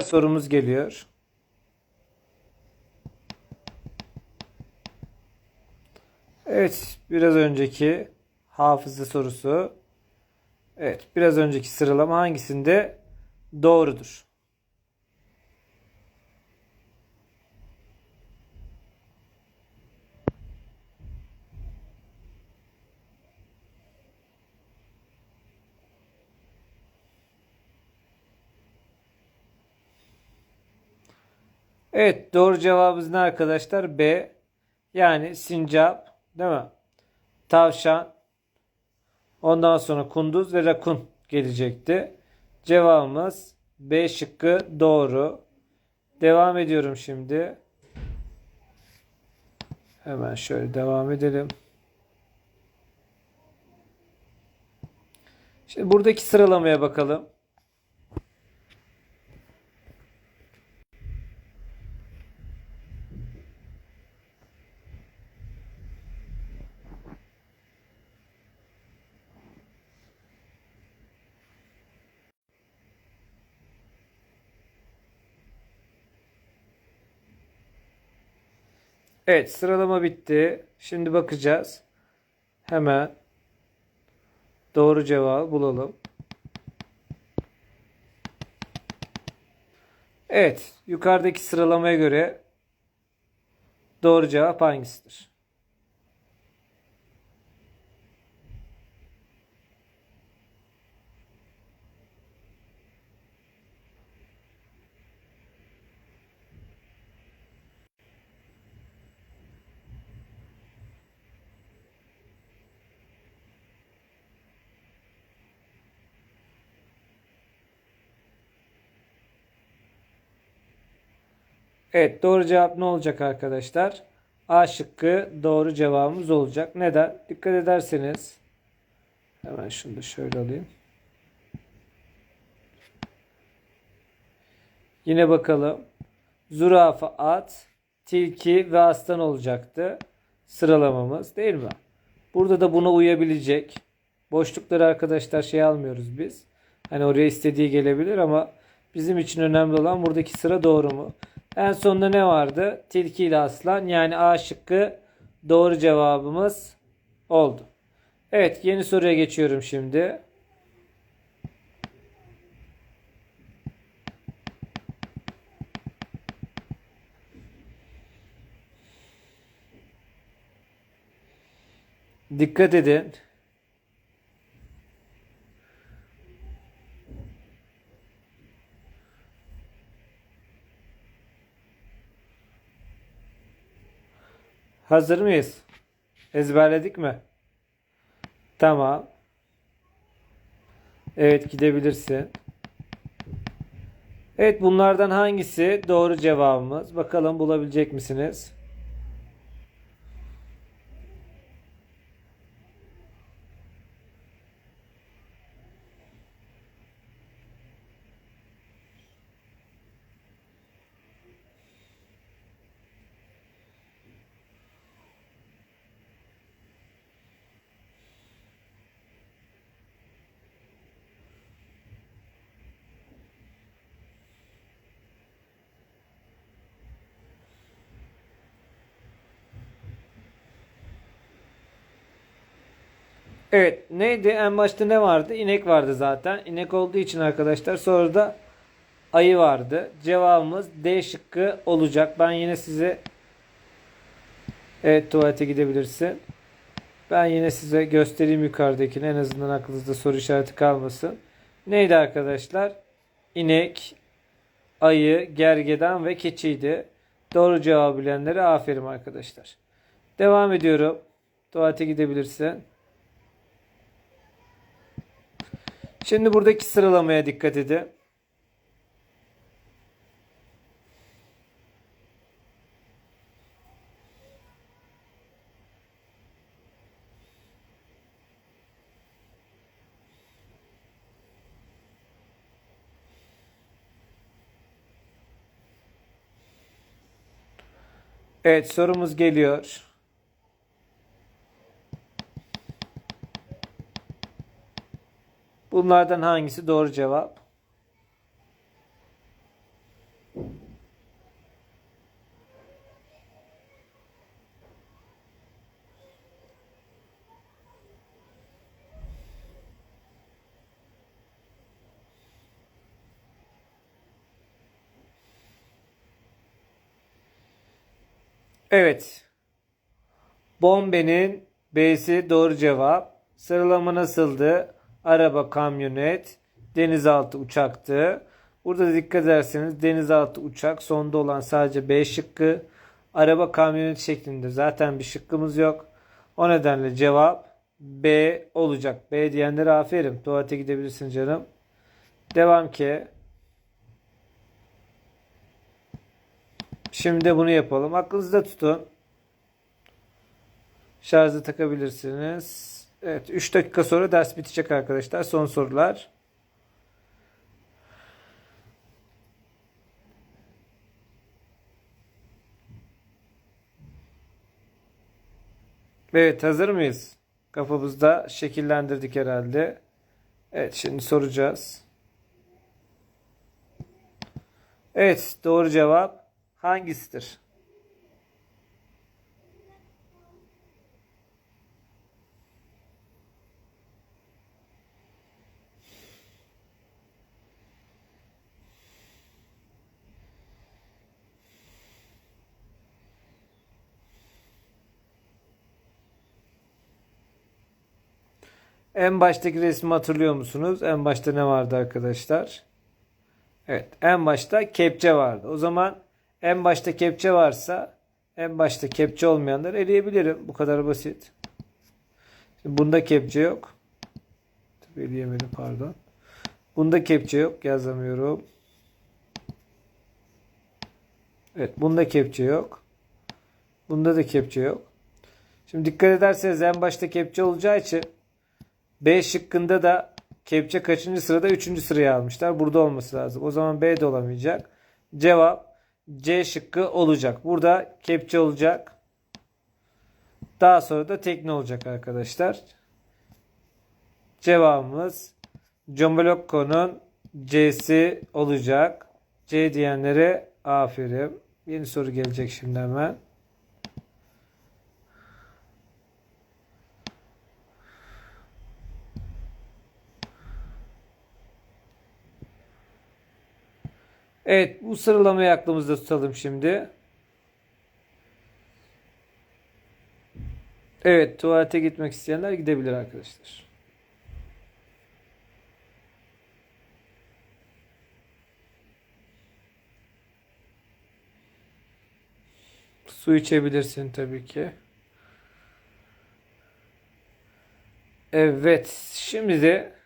sorumuz geliyor. Evet, biraz önceki hafıza sorusu. Evet, biraz önceki sıralama hangisinde doğrudur? Evet, doğru cevabımız ne arkadaşlar? B. Yani sincap, değil mi? Tavşan, ondan sonra kunduz ve rakun gelecekti. Cevabımız B şıkkı doğru. Devam ediyorum şimdi. Hemen şöyle devam edelim. Şimdi buradaki sıralamaya bakalım. Evet sıralama bitti. Şimdi bakacağız. Hemen doğru cevabı bulalım. Evet yukarıdaki sıralamaya göre doğru cevap hangisidir? Evet doğru cevap ne olacak arkadaşlar? A şıkkı doğru cevabımız olacak. Neden? Dikkat ederseniz hemen şunu da şöyle alayım. Yine bakalım. Zürafa, at, tilki ve aslan olacaktı. Sıralamamız değil mi? Burada da buna uyabilecek. Boşlukları arkadaşlar şey almıyoruz biz. Hani oraya istediği gelebilir ama bizim için önemli olan buradaki sıra doğru mu? En sonunda ne vardı? Tilki ile aslan. Yani A şıkkı doğru cevabımız oldu. Evet yeni soruya geçiyorum şimdi. Dikkat edin. Hazır mıyız? Ezberledik mi? Tamam. Evet gidebilirsin. Evet bunlardan hangisi doğru cevabımız? Bakalım bulabilecek misiniz? Evet neydi? En başta ne vardı? İnek vardı zaten. İnek olduğu için arkadaşlar sonra da ayı vardı. Cevabımız D şıkkı olacak. Ben yine size Evet tuvalete gidebilirsin. Ben yine size göstereyim yukarıdakini. En azından aklınızda soru işareti kalmasın. Neydi arkadaşlar? İnek, ayı, gergedan ve keçiydi. Doğru cevabı bilenlere aferin arkadaşlar. Devam ediyorum. Tuvalete gidebilirsin. Şimdi buradaki sıralamaya dikkat edin. Evet sorumuz geliyor. Bunlardan hangisi doğru cevap? Evet. Bombe'nin B'si doğru cevap. Sıralama nasıldı? Araba, kamyonet, denizaltı, uçaktı. Burada da dikkat ederseniz denizaltı, uçak sonda olan sadece B şıkkı. Araba, kamyonet şeklinde zaten bir şıkkımız yok. O nedenle cevap B olacak. B diyenlere aferin. Tuvalete gidebilirsin canım. Devam ki. Şimdi bunu yapalım. Aklınızda tutun. Şarjı takabilirsiniz. Evet 3 dakika sonra ders bitecek arkadaşlar. Son sorular. Evet hazır mıyız? Kafamızda şekillendirdik herhalde. Evet şimdi soracağız. Evet doğru cevap hangisidir? En baştaki resmi hatırlıyor musunuz? En başta ne vardı arkadaşlar? Evet, en başta kepçe vardı. O zaman en başta kepçe varsa en başta kepçe olmayanları eleyebilirim. Bu kadar basit. Şimdi bunda kepçe yok. Tabii eleyemedim pardon. Bunda kepçe yok. Yazamıyorum. Evet, bunda kepçe yok. Bunda da kepçe yok. Şimdi dikkat ederseniz en başta kepçe olacağı için B şıkkında da kepçe kaçıncı sırada? Üçüncü sıraya almışlar. Burada olması lazım. O zaman B de olamayacak. Cevap C şıkkı olacak. Burada kepçe olacak. Daha sonra da tekne olacak arkadaşlar. Cevabımız Combolokko'nun C'si olacak. C diyenlere aferin. Yeni soru gelecek şimdi hemen. Evet bu sıralamayı aklımızda tutalım şimdi. Evet tuvalete gitmek isteyenler gidebilir arkadaşlar. Su içebilirsin tabii ki. Evet şimdi de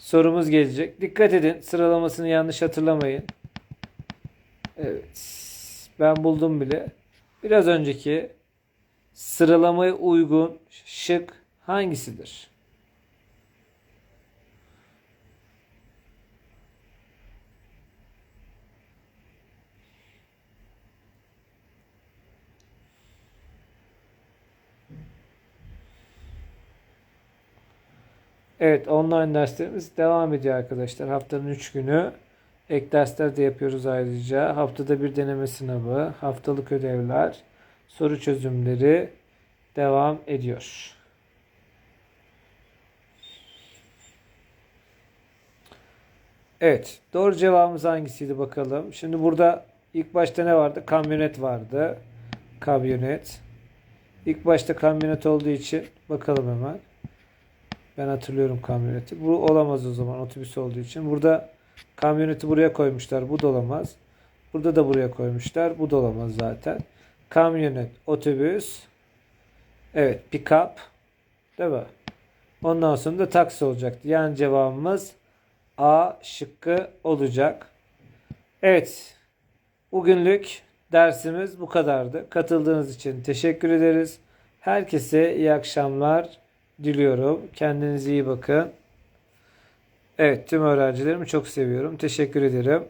sorumuz gelecek. Dikkat edin sıralamasını yanlış hatırlamayın. Evet. Ben buldum bile. Biraz önceki sıralamaya uygun şık hangisidir? Evet online derslerimiz devam ediyor arkadaşlar. Haftanın 3 günü ek dersler de yapıyoruz ayrıca. Haftada bir deneme sınavı, haftalık ödevler, soru çözümleri devam ediyor. Evet, doğru cevabımız hangisiydi bakalım. Şimdi burada ilk başta ne vardı? Kamyonet vardı. Kamyonet. İlk başta kamyonet olduğu için bakalım hemen. Ben hatırlıyorum kamyoneti. Bu olamaz o zaman otobüs olduğu için. Burada kamyoneti buraya koymuşlar. Bu da olamaz. Burada da buraya koymuşlar. Bu da olamaz zaten. Kamyonet, otobüs. Evet, pick-up. Değil mi? Ondan sonra da taksi olacaktı. Yani cevabımız A şıkkı olacak. Evet. Bugünlük dersimiz bu kadardı. Katıldığınız için teşekkür ederiz. Herkese iyi akşamlar diliyorum. Kendinize iyi bakın. Evet tüm öğrencilerimi çok seviyorum. Teşekkür ederim.